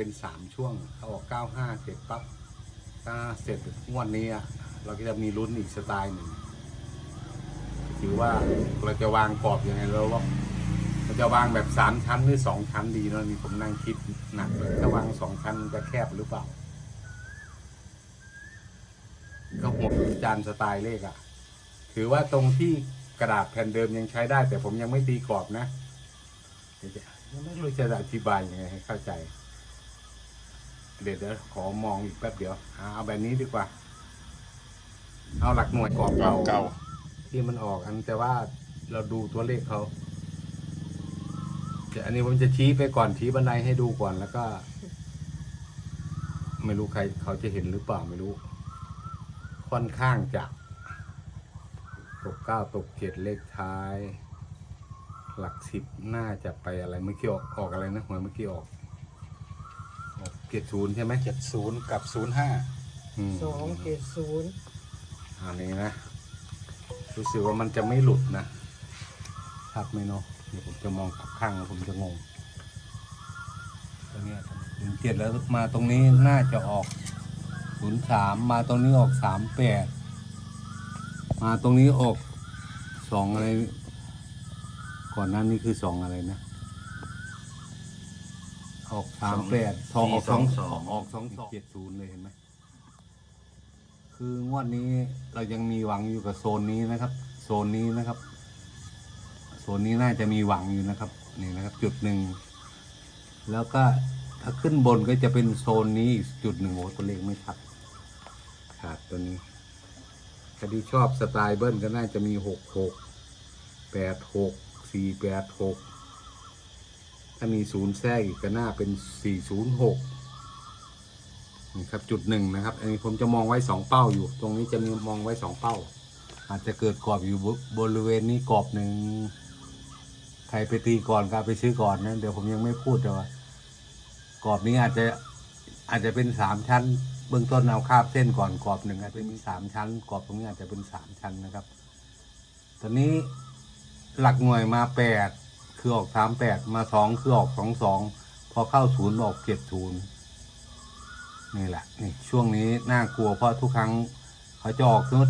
เป็นสามช่วงถ้าออกเก้าห้าเสร็จปั๊บถ้าเสร็จงวดนี้เราก็จะมีลุ้นอีกสไตล์หนึ่งถือว่าเราจะวางกรอบยังไงเราว่าเราจะวางแบบสามชั้นหรือสองชั้นดีเนาะนี่ผมนั่งคิดหนักเลยถ้าวางสองชั้นจะแคบหรือเปล่า ก็หัวจานสไตล์เลขอะถือว่าตรงที่กระดาษแผ่นเดิมยังใช้ได้ แต่ผมยังไม่ตีกรอบนะเดี๋ยวจะยังไม่รู้จะอธิบายยังไงให้เข้าใจ เดี๋ยวเดี๋ยวขอมองอีกแป๊บเดียวอ่าเอาแบบนี้ดีกว่า เอาหลักหน่วยกรอบเก่าเก่าที่มันออกอันแต่ว่าเราดูตัวเลขเขาเดี๋ยวอันนี้ผมจะชี้ไปก่อนชี้บันไดให้ดูก่อนแล้วก็ ไม่รู้ใครเขาจะเห็นหรือเปล่าไม่รู้ ค่อนข้างจะตกเก้าตกเจ็ดเลขท้าย หลักสิบน่าจะไปอะไรเมื่อกี้ออกออกอะไรนะหวยเมื่อกี้ออกออก เจ็ดศูนย์ใช่ไหมเจ็ดศูนย์กับศูนย์ห้าอืมสองเจ็ดศูนย์อันนี้นะ รู้สึกว่ามันจะไม่หลุดนะชัดไหมเนาะเดี๋ยวผมจะมองกลับข้างแล้วผมจะงงตรงเนี้ยถึงเจ็ดแล้วมาตรงนี้น่าจะออกศูนย์สามมาตรงนี้ออกสามแปดมาตรงนี้ออกสองอะไร ก่อนหน้านี้คือสองอะไรนะ ออกสามแปดทองออกสองสองออกสองสองเจ็ดศูนย์เลยเห็นไหมคืองวดนี้เรายังมีหวังอยู่กับโซนนี้นะครับ โซนนี้นะครับ โซนนี้น่าจะมีหวังอยู่นะครับ นี่นะครับ จุดหนึ่งแล้วก็ถ้าขึ้นบนก็จะเป็นโซนนี้อีกจุดหนึ่งโอ้ตัวเลขไม่ชัดขาดตัวนี้ถ้าที่ชอบสไตล์เบิ้ลก็น่าจะมีหกหกแปดหกสี่แปดหก ถ้ามีศูนย์แทรกอีกก็น่าเป็นสี่ศูนย์หกนี่ครับจุดหนึ่งนะครับ อันนี้ผมจะมองไว้สองเป้าอยู่ ตรงนี้จะมีมองไว้สองเป้า อาจจะเกิดกรอบอยู่บริเวณนี้กรอบหนึ่งใครไปตีก่อนก็เอาไปซื้อก่อนนะเดี๋ยวผมยังไม่พูดแต่ว่ากรอบนี้อาจจะอาจจะเป็นสามชั้น เบื้องต้นเอาคาบเส้นก่อนกรอบหนึ่งอาจจะมีสามชั้นกรอบตรงนี้อาจจะเป็นสามชั้นนะครับ ตอนนี้หลักหน่วยมาแปด คือออกสามแปดมาสองคือออกสองสองพอเข้าศูนย์ออกเจ็ดศูนย์นี่แหละนี่ช่วงนี้น่ากลัวเพราะทุกครั้งเขาจะออกนุด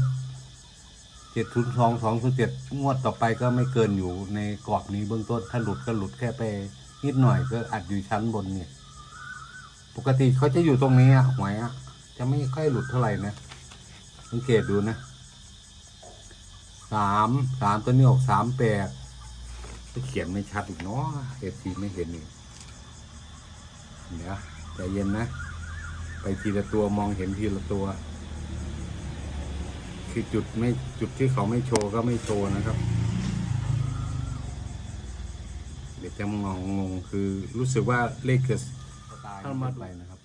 เจ็ดทุนย์สองสองทุนเจ็ดงวดต่อไปก็ไม่เกินอยู่ในกรอบนี้เบื้องต้นถ้าหลุดก็หลุดแค่ไปนิดหน่อยก็อัดอยู่ชั้นบนเนี่ย ปกติเขาจะอยู่ตรงนี้อะหวยอะจะไม่ค่อยหลุดเท่าไหร่นะสังเกตดูนะสามสามตัวนี้ออกสามแปด เขียนไม่ชัดอีกเนาะเอฟซีไม่เห็นนี่เดี๋ยวใจเย็นนะ ไปทีละตัวมองเห็นทีละตัว คือจุดไม่จุดที่เขาไม่โชว์ก็ไม่โชว์นะครับ เดี๋ยวจะมองงงคือรู้สึกว่าเลขเกิดถ้ามาดูนะครับ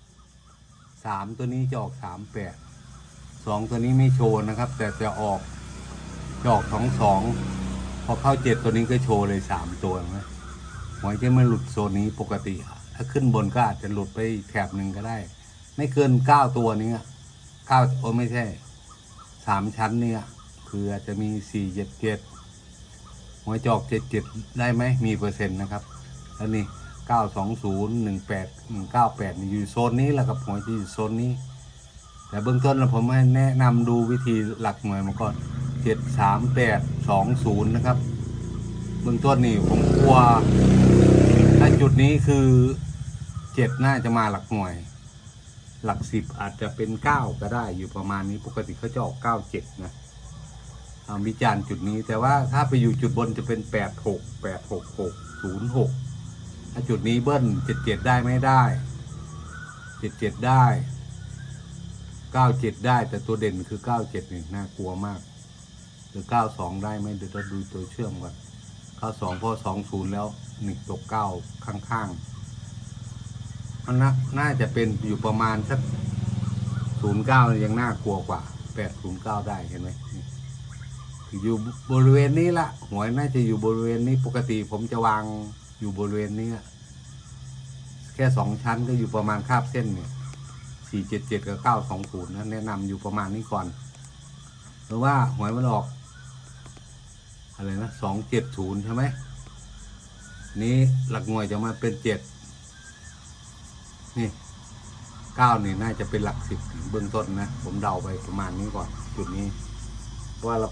สามตัวนี้จะออกสามแปดสองตัวนี้ไม่โชว์นะครับ แต่จะออกจะออกสองสอง พอเข้าเจ็ดตัวนี้ก็โชว์เลยสามตัวนะหวยจะไม่หลุดโซนนี้ปกติ ถ้าขึ้นบนก็อาจจะหลุดไปแถบหนึ่งก็ได้ ไม่เกินเก้าตัวนี้เก้าโอ้ไม่ใช่สามชั้นเนี่ยคืออาจจะมีสี่เจ็ดเจ็ดหัวจอกเจ็ดเจ็ดได้ไหมมีเปอร์เซ็นต์นะครับแล้วนี่เก้าสองศูนย์หนึ่งแปดหนึ่งเก้าแปดอยู่โซนนี้แหละครับหัวจะอยู่โซนนี้ แต่เบื้องต้นเราผมให้แนะนำดูวิธีหลักหน่วยมาก่อน เจ็ดสามแปดสองศูนย์นะครับ เบื้องต้นนี่ผมกลัวถ้าจุดนี้คือเจ็ดน่าจะมาหลักหน่วย หลักสิบอาจจะเป็นเก้าก็ได้อยู่ประมาณนี้ปกติเขาจะออกเก้าเจ็ดนะวิจารณ์จุดนี้แต่ว่าถ้าไปอยู่จุดบนจะเป็นแปดหกแปดหกหกศูนย์หกถ้าจุดนี้เบิ้ลเจ็ดเจ็ดได้ไม่ได้เจ็ดเจ็ดได้เก้าเจ็ดได้แต่ตัวเด่นคือเก้าเจ็ดนี่น่ากลัวมาก รือเก้าสองได้ไหมเดี๋ยวเราดูตัวเชื่อมก่อนเก้าสองพอสองศูนย์แล้วหนึ่งตกเก้าข้างๆมันน่าน่าจะเป็นอยู่ประมาณสักศูนย์เก้ายังน่ากลัวกว่าแปดศูนย์เก้าได้เห็นไหมอยู่บริเวณนี้ละหวยน่าจะอยู่บริเวณนี้ปกติผมจะวางอยู่บริเวณนี้อะแค่สองชั้นก็อยู่ประมาณคาบเส้นเนี่ยสี่เจ็ดเจ็ดกับเก้าสองศูนย์นะแนะนำอยู่ประมาณนี้ก่อน หรือว่าหวยมันออก อะไรนะสองเจ็ดศูนย์ใช่ไหมนี้หลักหน่วยจะมาเป็นเจ็ดนี่เก้านี่น่าจะเป็นหลักสิบเบื้องต้นนะ ผมเดาไปประมาณนี้ก่อนจุดนี้เพราะว่าเรา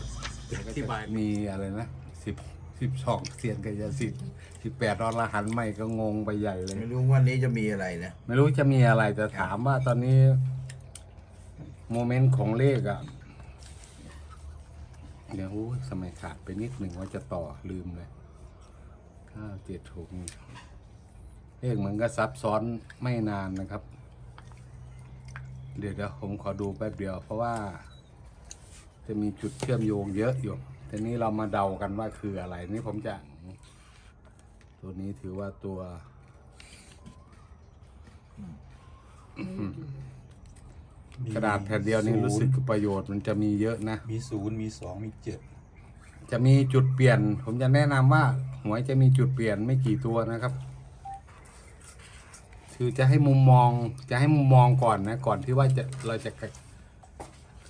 อธิบายมีอะไรนะสิบสิบสองเสียนกายสิทธิ์สิบแปดอรหันต์ใหม่ก็งงไปใหญ่เลย ไม่รู้วันนี้จะมีอะไรนะ ไม่รู้จะมีอะไรแต่ถามว่าตอนนี้ โมเมนต์ของเลขอะ เดี๋ยวอุ๊ยสมัยขาดไปนิดหนึ่งว่าจะต่อลืมเลยเก้าเจ็ดหกเลขมันก็ซับซ้อนไม่นานนะครับ เดี๋ยวเดี๋ยวผมขอดูแป๊บเดียว เพราะว่า จะมีจุดเชื่อมโยงเยอะอยู่ทีนี้เรามาเดากันว่าคืออะไรนี่ผมจะ ตัวนี้ถือว่าตัว กระดาษแผ่นเดียวนี่รู้สึกประโยชน์มันจะมีเยอะนะ มีศูนย์มีสองมีเจ็ดจะมีจุดเปลี่ยน ผมจะแนะนำว่า หวยจะมีจุดเปลี่ยนไม่กี่ตัวนะครับ คือจะให้มุมมองจะให้มุมมองก่อนนะ ก่อนที่ว่าจะเราจะ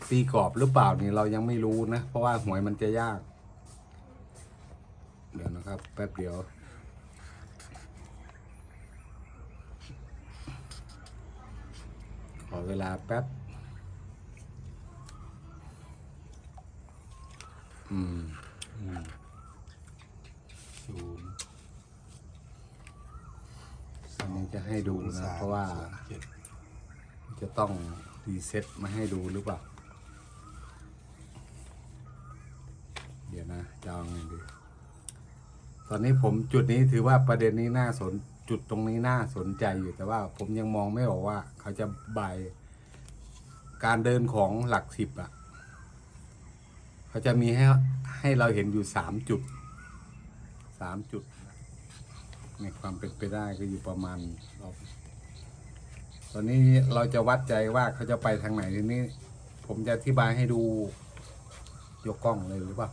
ตีกรอบหรือเปล่านี่เรายังไม่รู้นะ เพราะว่าหวยมันจะยาก เดี๋ยวนะครับ แป๊บเดียว ขอเวลาแป๊บ อืมศูนย์อันนี้จะให้ดูนะ เพราะว่าสองเจ็ดจะต้องรีเซ็ตมาให้ดูหรือเปล่า เดี๋ยวนะจะเอาไงดี ตอนนี้ผมจุดนี้ถือว่าประเด็นนี้น่าสนจุดตรงนี้น่าสนใจอยู่แต่ว่าผมยังมองไม่ออกว่า เขาจะบายการเดินของหลักสิบอะ เขาจะมีให้ให้เราเห็นอยู่สามจุดสามจุด ในความเป็นไปได้ก็อยู่ประมาณรอบตอนนี้เราจะวัดใจว่าเขาจะไปทางไหนทีนี้ ผมจะอธิบายให้ดูยกกล้องเลยหรือเปล่า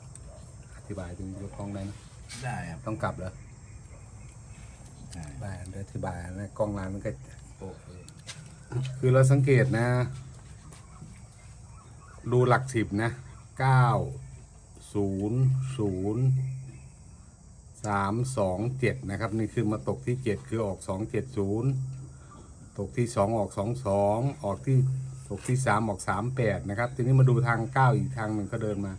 อธิบายตรงนี้ยกกล้องได้นะได้ครับต้องกลับเหรอได้ได้เดี๋ยวอธิบายนะกล้องร้านมันก็โอเคคือเราสังเกตนะดูหลักสิบนะ เก้าศูนย์ศูนย์สามสองเจ็ดนะครับ นี่คือมาตกที่เจ็ดคือออกสองเจ็ดศูนย์ตกที่สองออกสองสองออกที่ตกที่สามออกสามแปดนะครับ ทีนี้มาดูทางเก้าอีกทางหนึ่งก็เดินมา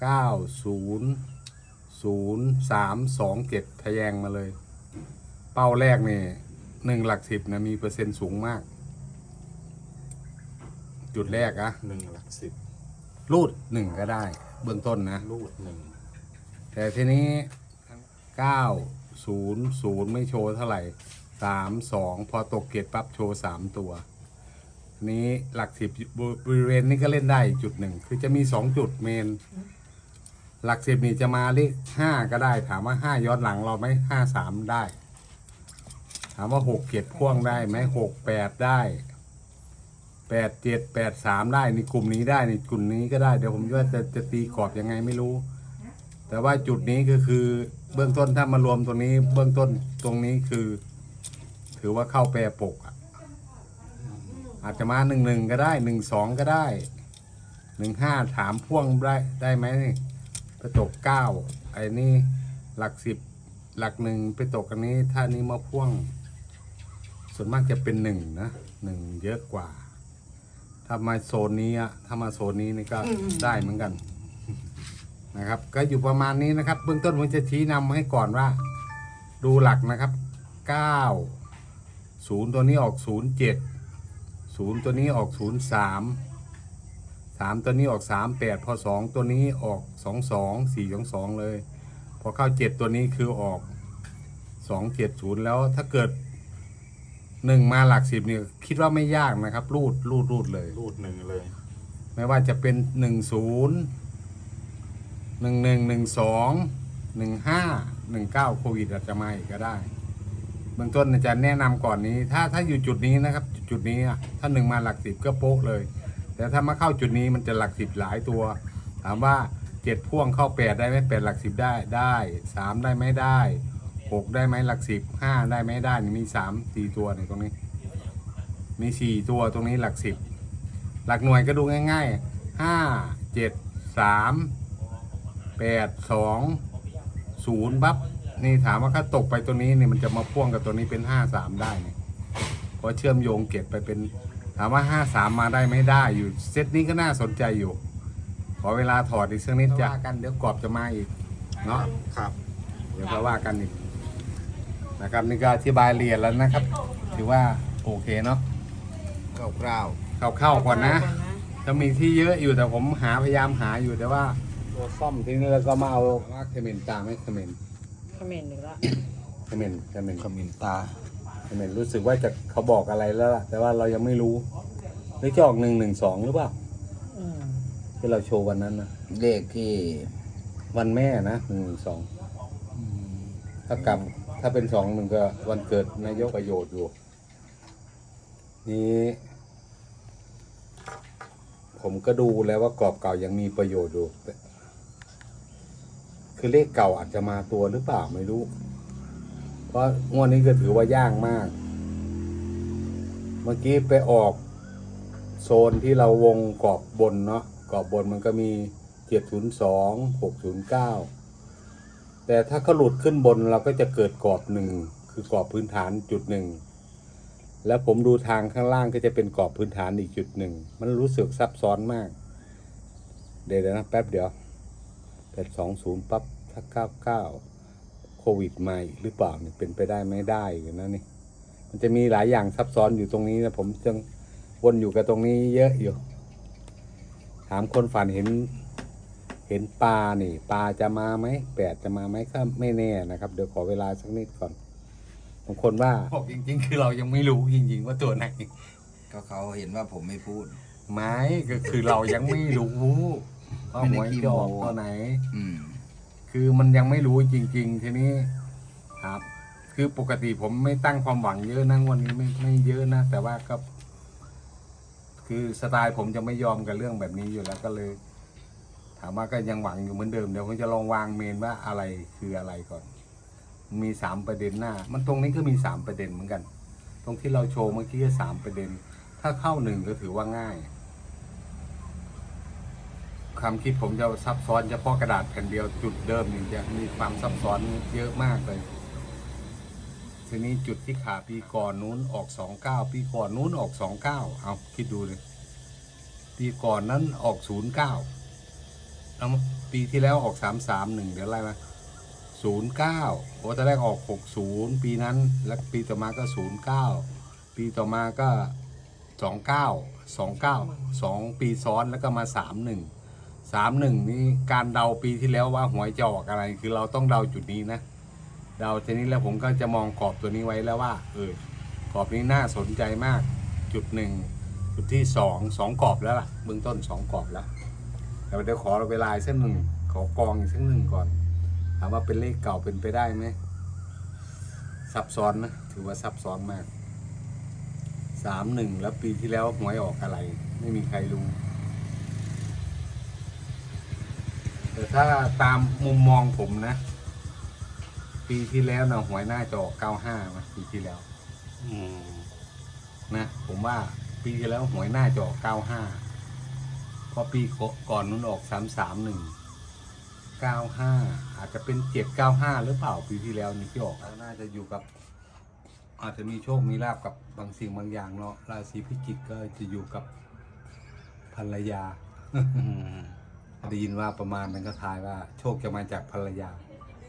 เก้าศูนย์ศูนย์สามสองเจ็ดทะแยงมาเลย เป้าแรกนี่หนึ่งหลักสิบนะมีเปอร์เซ็นต์สูงมาก จุดแรกอะหนึ่งหลักสิบ รูดหนึ่งก็ได้ เบื้องต้นนะ รูดหนึ่งแต่ทีนี้เก้าศูนย์ศูนย์ไม่โชว์เท่าไหร่สามสองพอตกเกตปั๊บโชว์สามตัว นี้หลักสิบบริเวณนี้ก็เล่นได้อีกจุดหนึ่งคือจะมีสองจุดเมน หลักสิบนี่จะมาเลขห้าก็ได้ ถามว่าห้าย้อนหลังเราไหมห้าสามได้ ถามว่าหกเกตพ่วงได้ไหมหกแปดได้ แปดเจ็ดแปดสามได้ในกลุ่มนี้ได้ในกลุ่มนี้ก็ได้เดี๋ยวผมว่าจะจะตีกรอบยังไงไม่รู้ แต่ว่าจุดนี้ก็คือเบื้องต้นถ้ามารวมตรงนี้ เบื้องต้นตรงนี้คือ ถือว่าเข้าแปรปกอะอาจจะมาหนึ่งหนึ่งก็ได้หนึ่งสองก็ได้หนึ่งห้าถามพ่วงได้ได้ไหมนี่ไปตกเก้าไอ้นี่หลักสิบหลักหนึ่งไปตกอันนี้ถ้านี้มาพ่วง ส่วนมากจะเป็นหนึ่งนะหนึ่งเยอะกว่า ถ้ามาโซนนี้อะถ้ามาโซนนี้นี่ก็ได้เหมือนกัน นะครับ ก็อยู่ประมาณนี้นะครับ เบื้องต้นผมจะชี้นำให้ก่อนว่า ดูหลักนะครับ 9 0 ตัวนี้ออก 0 7 0 ตัวนี้ออก 0 3 3 ตัวนี้ออก 3 8 พอ 2 ตัวนี้ออก 2 2 4 2 2 เลย พอเข้า 7 ตัวนี้คือออก 2 7 0 แล้วถ้าเกิด 1มาหลัก10เนี่ยคิดว่าไม่ยากนะครับ รูดรูดรูดเลย รูดหนึ่งเลย ไม่ว่าจะเป็นหนึ่งศูนย์หนึ่งหนึ่งหนึ่งสองหนึ่งห้าหนึ่งเก้าโควิดอาจจะมาอีกก็ได้เบื้องต้นอาจารย์แนะนำก่อนนี้ ถ้าถ้าอยู่จุดนี้นะครับจุดนี้อะถ้าหนึ่งมาหลักสิบก็โป๊ะเลย แต่ถ้ามาเข้าจุดนี้มันจะหลักสิบหลายตัว ถามว่าเจ็ดพ่วงเข้าแปดได้ไหมแปดหลักสิบได้ได้สามได้ไหมได้ หกได้ไหมหลักสิบห้าได้ไหมได้นี่มีสามสี่ตัวในตรงนี้ มีสี่ตัวตรงนี้หลักสิบหลักหน่วยก็ดูง่ายๆห้าเจ็ดสามแปดสองศูนย์บับนี่ถามว่าถ้าตกไปตัวนี้เนี่ยมันจะมาพ่วงกับตัวนี้เป็นห้าสามได้เนี่ยก็เชื่อมโยงเก็บไปเป็น ถามว่าห้าสามมาได้ไม่ได้อยู่เซตนี้ก็น่าสนใจอยู่ ขอเวลาถอดอีกสักนิดจะว่ากันเดี๋ยวกรอบจะมาอีก เนาะครับ เดี๋ยวก็ว่ากันอีก นะครับนี่ก็อธิบายละเรียนแล้วนะครับ ถือว่าโอเคเนาะคร่าวเข้าๆก่อนนะ จะมีที่เยอะอยู่แต่ผมหาพยายามหาอยู่แต่ว่าตัวซ่อมที่นี่แล้วก็มาเอาว่าเคมนตามไหมเคมนเขมรหนึ่งละเคมนเคมนๆขมิ้นตาเคมนรู้สึกว่าจะเขาบอกอะไรแล้วล่ะแต่ว่าเรายังไม่รู้หรือจะออกหนึ่งหนึ่งสองหรือเปล่าอืมที่เราโชว์วันนั้นนะเลขที่วันแม่นะหนึ่งหนึ่งสองถ้ากลับ ถ้าเป็นสองหนึ่งก็วันเกิดนายกประโยชน์อยู่ นี้ ผมก็ดูแล้วว่ากรอบเก่ายังมีประโยชน์อยู่ คือเลขเก่าอาจจะมาตัวหรือเปล่าไม่รู้ เพราะงวดนี้ก็ถือว่าย่างมาก เมื่อกี้ไปออกโซนที่เราวงกรอบบนเนาะกรอบบนมันก็มีเจ็ดศูนย์สองหกศูนย์เก้า แต่ถ้าเขาหลุดขึ้นบนเราก็จะเกิดกรอบหนึ่งคือกรอบพื้นฐานจุดหนึ่งแล้วผมดูทางข้างล่างก็จะเป็นกรอบพื้นฐานอีกจุดหนึ่งมันรู้สึกซับซ้อนมาก เดี๋ยวนะแป๊บเดียวแปดสองศูนย์ปั๊บถ้าเก้าเก้าโควิดมาอีกหรือเปล่าเนี่ยเป็นไปได้ไม่ได้อยู่นะนี่ มันจะมีหลายอย่างซับซ้อนอยู่ตรงนี้นะผมจึงวนอยู่กับตรงนี้เยอะอยู่ ถามคนฝันเห็น เห็นปลานี่ปลาจะมาไหมแปดจะมาไหมก็ไม่แน่นะครับ เดี๋ยวขอเวลาสักนิดก่อนบางคนว่าบอกจริง ๆ คือเรายังไม่รู้จริง ๆ ว่าตัวไหนก็เขาเห็นว่าผมไม่พูด ไม้ก็คือเรายังไม่รู้ว่าไม่หได้วยขี้จะโม้ออกตัวไหน อืม คือมันยังไม่รู้จริง ๆ ทีนี้ครับ คือปกติผมไม่ตั้งความหวังเยอะนะงวันนี้ไม่ไม่เยอะนะแต่ว่าก็คือสไตล์ผมจะไม่ยอมกับเรื่องแบบนี้อยู่แล้วก็เลยถามว่าก็ยังหวังอยู่เหมือนเดิมเดี๋ยวผมจะลองวางเมนว่าอะไรคืออะไรก่อน มีสามประเด็นหน้า มันตรงนี้ก็มีสามประเด็นเหมือนกัน ตรงที่เราโชว์เมื่อกี้ก็สามประเด็น ถ้าเข้าหนึ่งก็ถือว่าง่ายความคิดผมจะซับซ้อนเฉพาะกระดาษแผ่นเดียวจุดเดิมนี่จะมีความซับซ้อนเยอะมากเลย ทีนี้จุดที่ขาปีก่อนนู้นออกสองเก้าปีก่อนนู้นออกสองเก้าเอาคิดดูเลยปีก่อนนั้นออกศูนย์เก้า เอามาปีที่แล้วออกสามสามหนึ่งเดี๋ยวอะไรมาศูนย์เก้าโอ้ตอนแรกออกหกศูนย์ปีนั้น แล้วปีต่อมาก็ศูนย์เก้าปีต่อมาก็สองเก้าสองเก้าสองปีซ้อนแล้วก็มาสามหนึ่งสามหนึ่งนี่การเดาปีที่แล้วว่าหวยจะออกอะไร คือเราต้องเดาจุดนี้นะเดาทีนี้แล้วผมก็จะมองกรอบตัวนี้ไว้แล้วว่า เออกรอบนี้น่าสนใจมาก จุดหนึ่งจุดที่สองสองกรอบแล้วล่ะเบื้องต้นสองกรอบแล้ว แต่เดี๋ยวขอเวลาอีกสักหนึ่งขอกองอีกสักหนึ่งก่อนถามว่าเป็นเลขเก่าเป็นไปได้ไหมซับซ้อนนะถือว่าซับซ้อนมากสามหนึ่งแล้วปีที่แล้วหวยออกอะไร ไม่มีใครรู้ แต่ถ้าตามมุมมองผมนะ ปีที่แล้วนะหวยหน้าจะออก95มาปีที่แล้วอืมนะผมว่าปีที่แล้วหวยหน้าจะออก95เพราะปีก่อนนู้นออก331 95อาจจะเป็น795หรือเปล่าปีที่แล้วนี่ที่ออกแล้วน่าจะอยู่กับ อาจจะมีโชคมีลาบกับบางสิ่งบางอย่างเนาะราศีพิจิกก็จะอยู่กับภรรยาอืมได้ยินว่าประมาณนั้นก็ทายว่า โชคจะมาจากภรรยา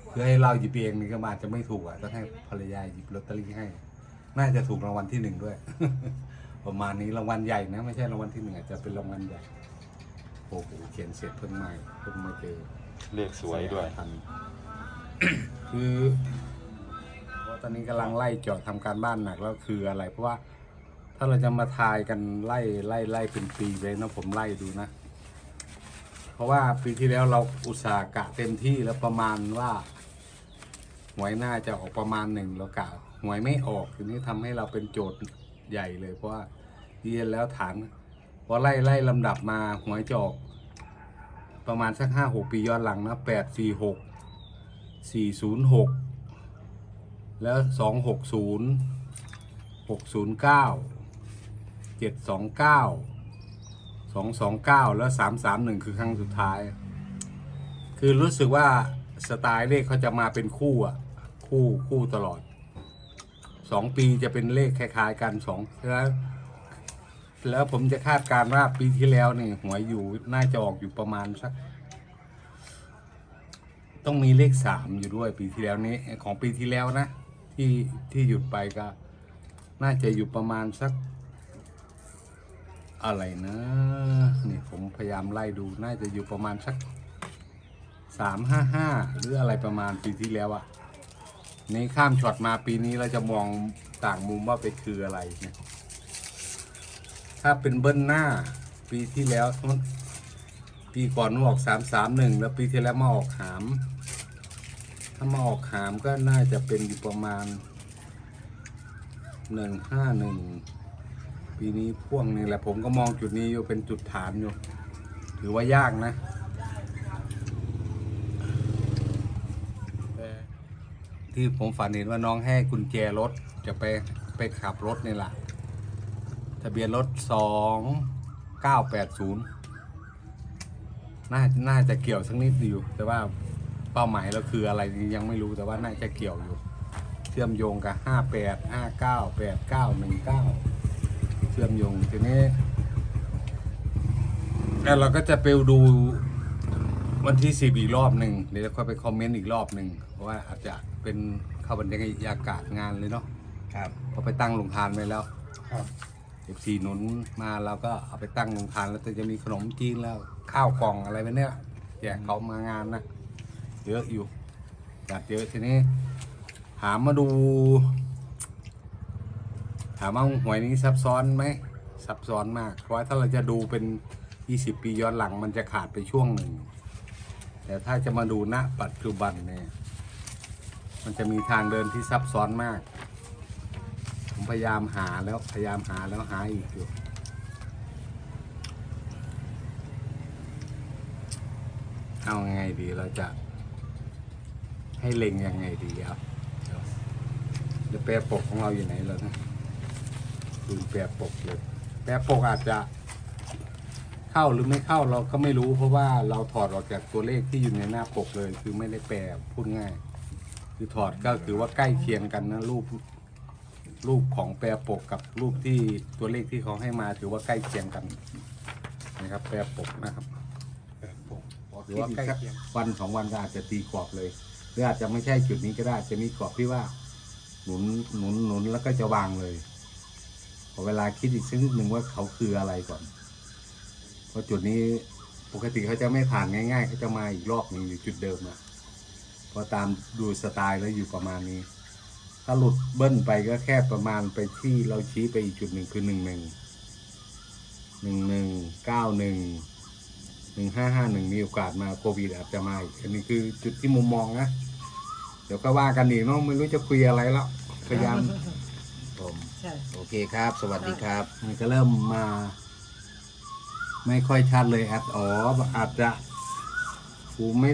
เพื่อให้เราหยิบเองนี่ก็อาจจะไม่ถูกอะต้องให้ภรรยาหยิบลอตเตอรี่ให้ น่าจะถูกรางวัลที่หนึ่งด้วย ประมาณนี้รางวัลใหญ่นะ ไม่ใช่รางวัลที่หนึ่งอาจจะเป็นรางวัลใหญ่โอ้โหเขียนเสร็จเพิ่งมาเพิ่งมาเจอเลขสวยด้วยทันคือเพราะตอนนี้กำลังไล่เจาะทำการบ้านหนักแล้วคืออะไร เพราะว่าถ้าเราจะมาทายกันไล่ไล่ไล่เป็นปีเลยนะผมไล่ดูนะ เพราะว่าปีที่แล้วเราอุตส่าห์กะเต็มที่แล้วประมาณว่าหวยน่าจะออกประมาณหนึ่งเรากะหวยไม่ออกทีนี้ทำให้เราเป็นโจทย์ใหญ่เลย เพราะว่าเรียนแล้วฐานพอไล่ไล่ลำดับมาหวยจะออก ประมาณสักห้าหกปีย้อนหลังนะแปดสี่หกสี่ศูนย์หกแล้วสองหกศูนย์หกศูนย์เก้าเจ็ดสองเก้าสองสองเก้าแล้วสามสามหนึ่งคือครั้งสุดท้าย คือรู้สึกว่าสไตล์เลขเขาจะมาเป็นคู่อะ คู่คู่ตลอดสองปีจะเป็นเลขคล้าย ๆ กันสองแล้ว แล้วผมจะคาดการว่าปีที่แล้วเนี่ยหวยอยู่น่าจะออกอยู่ประมาณสัก ต้องมีเลขสามอยู่ด้วยปีที่แล้วนี้ของปีที่แล้วนะ ที่ที่หยุดไปก็ น่าจะอยู่ประมาณสัก อะไรนะนี่ผมพยายามไล่ดูน่าจะอยู่ประมาณสักสามห้าห้าหรืออะไรประมาณปีที่แล้วอะนี่ข้ามช็อตมาปีนี้เราจะมองต่างมุมว่าไปคืออะไรเนี่ย ถ้าเป็นเบิ้ลหน้า ปีที่แล้วมันปีก่อนมันออกสามสามหนึ่งแล้วปีที่แล้วมาออกหาม ถ้ามาออกหามก็น่าจะเป็นอยู่ประมาณหนึ่งห้าหนึ่งปีนี้พ่วงนี่แหละผมก็มองจุดนี้อยู่เป็นจุดฐานอยู่ ถือว่ายากนะที่ผมฝันเห็นว่าน้องให้กุญแจรถจะไปไปขับรถนี่แหละ ทะเบียนรถสองเก้าแปดศูนย์น่าน่าจะเกี่ยวสักนิดอยู่ แต่ว่าเป้าหมายเราคืออะไรยังไม่รู้แต่ว่าน่าจะเกี่ยวอยู่ เชื่อมโยงกับห้าแปดห้าเก้าแปดเก้าหนึ่งเก้าเชื่อมโยงทีนี้แล้วเราก็จะไปดูวันที่สิบอีกรอบหนึ่งเดี๋ยวเราค่อยไปคอมเมนต์อีกรอบหนึ่งเพราะว่าอาจจะเป็นเข้าบรรยากาศงานเลยเนาะครับเพราะไปตั้งโรงทานไว้แล้วครับ เอฟซีหนุนมาเราก็เอาไปตั้งโรงทานแล้วจะมีขนมจีนแล้วข้าวกล่องอะไรไปเนี่ยแจกเขามางานนะเยอะอยู่จัดเยอะทีนี้ ถามมาดู ถามว่าหวยนี้ซับซ้อนไหมซับซ้อนมาก เพราะถ้าเราจะดูเป็น 20 ปีย้อนหลังมันจะขาดไปช่วงหนึ่ง แต่ถ้าจะมาดูณปัจจุบันเนี่ย มันจะมีทางเดินที่ซับซ้อนมาก ผมพยายามหาแล้วพยายามหาแล้วหาอีกอยู่เอาไงดีเราจะ ให้เล็งยังไงดีครับเดี๋ยวแปรปกของเราอยู่ไหนแล้วนะดูแปรปกเลยแปรปกอาจจะเข้าหรือไม่เข้าเราก็ไม่รู้ เพราะว่าเราถอดออกจากตัวเลขที่อยู่ในหน้าปกเลย คือไม่ได้แปลพูดง่าย คือถอดก็คือว่าใกล้เคียงกันนะรูป รูปของแปรปกกับรูปที่ตัวเลขที่เขาให้มาถือว่าใกล้เคียงกันนะครับ แปรปกนะครับหรือว่าใกล้เคียงวันสองวันก็อาจจะตีกรอบเลยหรืออาจจะไม่ใช่จุดนี้ก็ได้อาจจะมีกรอบที่ว่าหนุนหนุนหนุนแล้วก็จะวางเลยพอเวลาคิดอีกสักนิดหนึ่งว่าเขาคืออะไรก่อนเพราะจุดนี้ปกติเขาจะไม่ผ่านง่าย ๆเขาจะมาอีกรอบหนึ่งอยู่จุดเดิมอะเพราะตามดูสไตล์แล้วอยู่ประมาณนี้ ถ้าหลุดเบิ้ลไปก็แค่ประมาณไปที่เราชี้ไปอีกจุดหนึ่งคือหนึ่งหนึ่งหนึ่งหนึ่งเก้าหนึ่งหนึ่งห้าห้าหนึ่งมีโอกาสมาโควิดอาจจะมาอีกอันนี้คือจุดที่มุมมองนะ เดี๋ยวก็ว่ากันอีกเนาะไม่รู้จะคุยอะไรแล้วพยายามผมใช่โอเคครับ สวัสดีครับมันก็เริ่มมา ไม่ค่อยชัดเลยแอดอ๋ออาจจะกูไม่